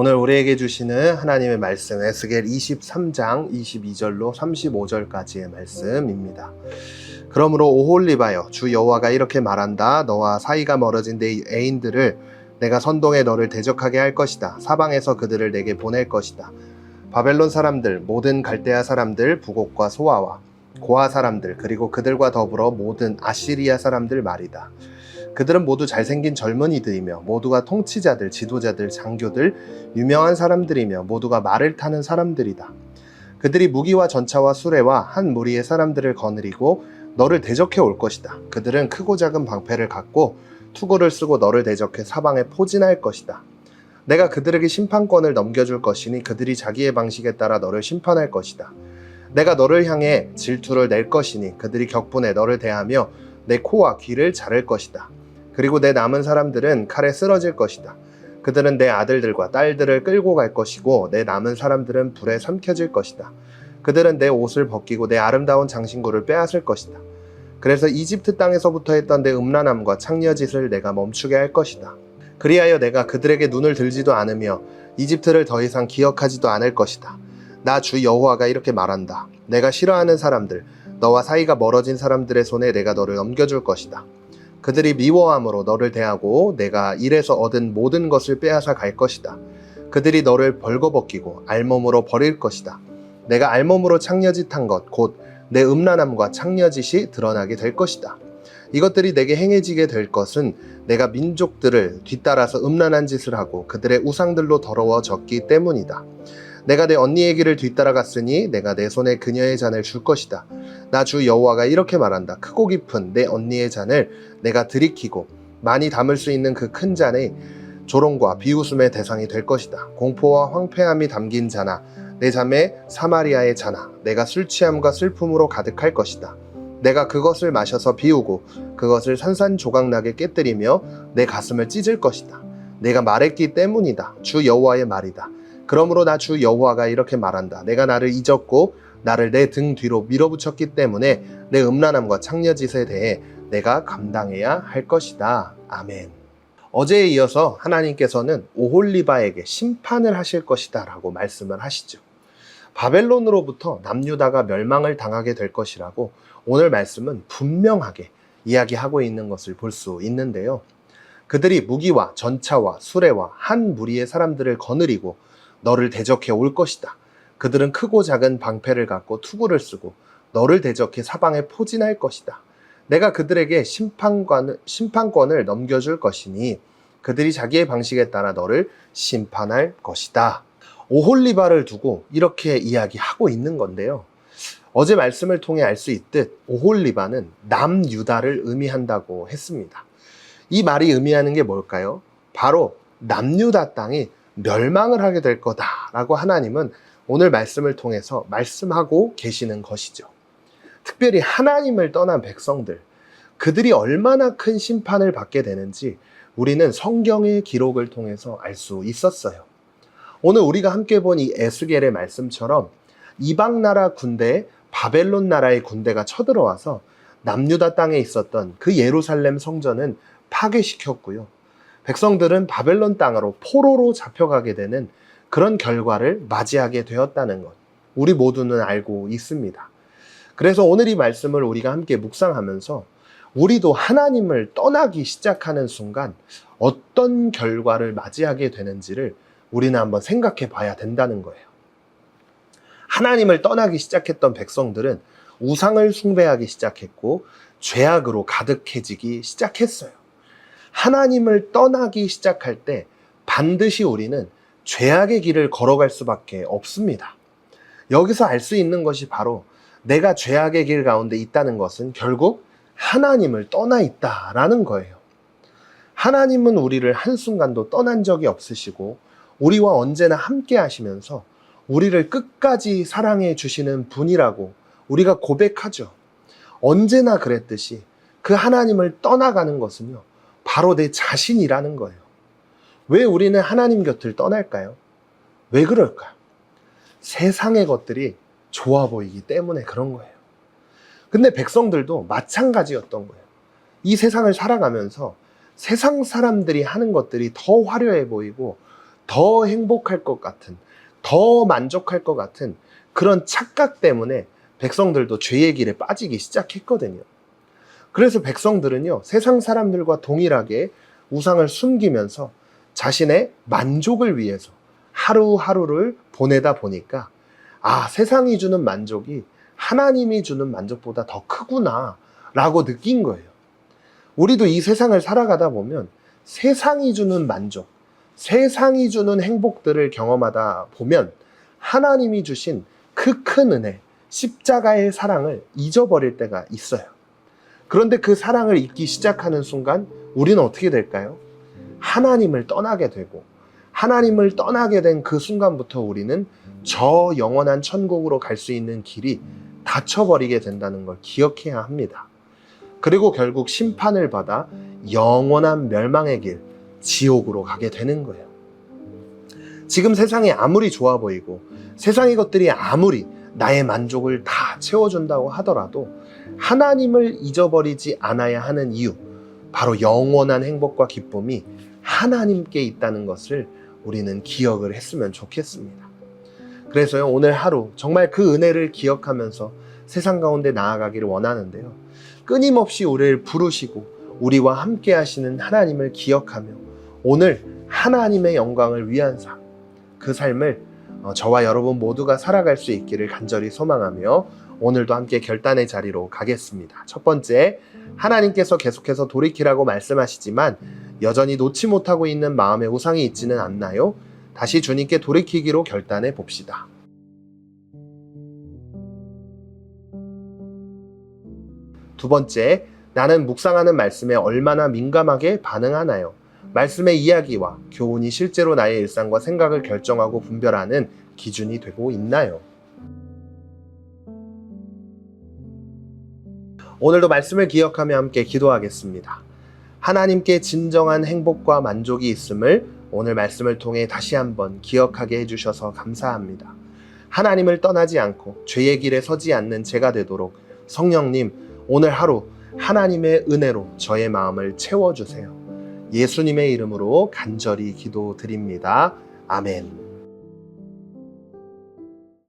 오늘 우리에게 주시는 하나님의 말씀 에스겔 23장 22절로 35절까지의 말씀입니다. 그러므로 오홀리바여 주 여호와가 이렇게 말한다. 너와 사이가 멀어진 내 애인들을 내가 선동에 너를 대적하게 할 것이다. 사방에서 그들을 내게 보낼 것이다. 바벨론 사람들 모든 갈대아 사람들 부곡과 소아와 고아 사람들 그리고 그들과 더불어 모든 아시리아 사람들 말이다 그들은 모두 잘생긴 젊은이들이며 모두가 통치자들, 지도자들, 장교들, 유명한 사람들이며 모두가 말을 타는 사람들이다. 그들이 무기와 전차와 수레와 한 무리의 사람들을 거느리고 너를 대적해 올 것이다. 그들은 크고 작은 방패를 갖고 투구를 쓰고 너를 대적해 사방에 포진할 것이다. 내가 그들에게 심판권을 넘겨줄 것이니 그들이 자기의 방식에 따라 너를 심판할 것이다. 내가 너를 향해 질투를 낼 것이니 그들이 격분해 너를 대하며 내 코와 귀를 자를 것이다. 그리고 내 남은 사람들은 칼에 쓰러질 것이다. 그들은 내 아들들과 딸들을 끌고 갈 것이고 내 남은 사람들은 불에 삼켜질 것이다. 그들은 내 옷을 벗기고 내 아름다운 장신구를 빼앗을 것이다. 그래서 이집트 땅에서부터 했던 내 음란함과 창녀짓을 내가 멈추게 할 것이다. 그리하여 내가 그들에게 눈을 들지도 않으며 이집트를 더 이상 기억하지도 않을 것이다. 나 주 여호와가 이렇게 말한다. 내가 싫어하는 사람들, 너와 사이가 멀어진 사람들의 손에 내가 너를 넘겨줄 것이다. 그들이 미워함으로 너를 대하고 내가 일에서 얻은 모든 것을 빼앗아 갈 것이다. 그들이 너를 벌거벗기고 알몸으로 버릴 것이다. 내가 알몸으로 창녀짓한 것, 곧 내 음란함과 창녀짓이 드러나게 될 것이다. 이것들이 내게 행해지게 될 것은 내가 민족들을 뒤따라서 음란한 짓을 하고 그들의 우상들로 더러워졌기 때문이다. 내가 내 언니의 길을 뒤따라갔으니 내가 내 손에 그녀의 잔을 줄 것이다. 나 주 여호와가 이렇게 말한다. 크고 깊은 내 언니의 잔을 내가 들이키고 많이 담을 수 있는 그 큰 잔에 조롱과 비웃음의 대상이 될 것이다. 공포와 황폐함이 담긴 자나 내 자매 사마리아의 자나 내가 술 취함과 슬픔으로 가득할 것이다. 내가 그것을 마셔서 비우고 그것을 산산조각나게 깨뜨리며 내 가슴을 찢을 것이다. 내가 말했기 때문이다. 주 여호와의 말이다. 그러므로 나 주 여호와가 이렇게 말한다. 내가 나를 잊었고 나를 내 등 뒤로 밀어붙였기 때문에 내 음란함과 창녀짓에 대해 내가 감당해야 할 것이다. 아멘. 어제에 이어서 하나님께서는 오홀리바에게 심판을 하실 것이다 라고 말씀을 하시죠. 바벨론으로부터 남유다가 멸망을 당하게 될 것이라고 오늘 말씀은 분명하게 이야기하고 있는 것을 볼 수 있는데요. 그들이 무기와 전차와 수레와 한 무리의 사람들을 거느리고 너를 대적해 올 것이다. 그들은 크고 작은 방패를 갖고 투구를 쓰고 너를 대적해 사방에 포진할 것이다. 내가 그들에게 심판관, 심판권을 넘겨줄 것이니 그들이 자기의 방식에 따라 너를 심판할 것이다. 오홀리바를 두고 이렇게 이야기하고 있는 건데요. 어제 말씀을 통해 알 수 있듯 오홀리바는 남유다를 의미한다고 했습니다. 이 말이 의미하는 게 뭘까요? 바로 남유다 땅이 멸망을 하게 될 거다라고 하나님은 오늘 말씀을 통해서 말씀하고 계시는 것이죠. 특별히 하나님을 떠난 백성들, 그들이 얼마나 큰 심판을 받게 되는지 우리는 성경의 기록을 통해서 알 수 있었어요. 오늘 우리가 함께 본 이 에스겔의 말씀처럼 이방 나라 군대, 바벨론 나라의 군대가 쳐들어와서 남유다 땅에 있었던 그 예루살렘 성전은 파괴시켰고요. 백성들은 바벨론 땅으로 포로로 잡혀가게 되는 그런 결과를 맞이하게 되었다는 것. 우리 모두는 알고 있습니다. 그래서 오늘 이 말씀을 우리가 함께 묵상하면서 우리도 하나님을 떠나기 시작하는 순간 어떤 결과를 맞이하게 되는지를 우리는 한번 생각해 봐야 된다는 거예요. 하나님을 떠나기 시작했던 백성들은 우상을 숭배하기 시작했고 죄악으로 가득해지기 시작했어요. 하나님을 떠나기 시작할 때 반드시 우리는 죄악의 길을 걸어갈 수밖에 없습니다. 여기서 알 수 있는 것이 바로 내가 죄악의 길 가운데 있다는 것은 결국 하나님을 떠나 있다라는 거예요. 하나님은 우리를 한순간도 떠난 적이 없으시고 우리와 언제나 함께 하시면서 우리를 끝까지 사랑해 주시는 분이라고 우리가 고백하죠. 언제나 그랬듯이 그 하나님을 떠나가는 것은요. 바로 내 자신이라는 거예요. 왜 우리는 하나님 곁을 떠날까요? 왜 그럴까요? 세상의 것들이 좋아 보이기 때문에 그런 거예요. 근데 백성들도 마찬가지였던 거예요. 이 세상을 살아가면서 세상 사람들이 하는 것들이 더 화려해 보이고 더 행복할 것 같은, 더 만족할 것 같은 그런 착각 때문에 백성들도 죄의 길에 빠지기 시작했거든요. 그래서 백성들은요, 세상 사람들과 동일하게 우상을 숨기면서 자신의 만족을 위해서 하루하루를 보내다 보니까 아, 세상이 주는 만족이 하나님이 주는 만족보다 더 크구나 라고 느낀 거예요. 우리도 이 세상을 살아가다 보면 세상이 주는 만족, 세상이 주는 행복들을 경험하다 보면 하나님이 주신 그 큰 은혜, 십자가의 사랑을 잊어버릴 때가 있어요. 그런데 그 사랑을 잊기 시작하는 순간 우리는 어떻게 될까요? 하나님을 떠나게 되고 하나님을 떠나게 된 그 순간부터 우리는 저 영원한 천국으로 갈 수 있는 길이 닫혀버리게 된다는 걸 기억해야 합니다. 그리고 결국 심판을 받아 영원한 멸망의 길, 지옥으로 가게 되는 거예요. 지금 세상이 아무리 좋아 보이고 세상의 것들이 아무리 나의 만족을 다 채워준다고 하더라도 하나님을 잊어버리지 않아야 하는 이유, 바로 영원한 행복과 기쁨이 하나님께 있다는 것을 우리는 기억을 했으면 좋겠습니다. 그래서요, 오늘 하루 정말 그 은혜를 기억하면서 세상 가운데 나아가기를 원하는데요. 끊임없이 우리를 부르시고 우리와 함께 하시는 하나님을 기억하며 오늘 하나님의 영광을 위한 삶, 그 삶을 어, 저와 여러분 모두가 살아갈 수 있기를 간절히 소망하며 오늘도 함께 결단의 자리로 가겠습니다. 첫 번째, 하나님께서 계속해서 돌이키라고 말씀하시지만 여전히 놓지 못하고 있는 마음의 우상이 있지는 않나요? 다시 주님께 돌이키기로 결단해 봅시다. 두 번째, 나는 묵상하는 말씀에 얼마나 민감하게 반응하나요? 말씀의 이야기와 교훈이 실제로 나의 일상과 생각을 결정하고 분별하는 기준이 되고 있나요? 오늘도 말씀을 기억하며 함께 기도하겠습니다. 하나님께 진정한 행복과 만족이 있음을 오늘 말씀을 통해 다시 한번 기억하게 해주셔서 감사합니다. 하나님을 떠나지 않고 죄의 길에 서지 않는 제가 되도록 성령님 오늘 하루 하나님의 은혜로 저의 마음을 채워주세요. 예수님의 이름으로 간절히 기도드립니다. 아멘.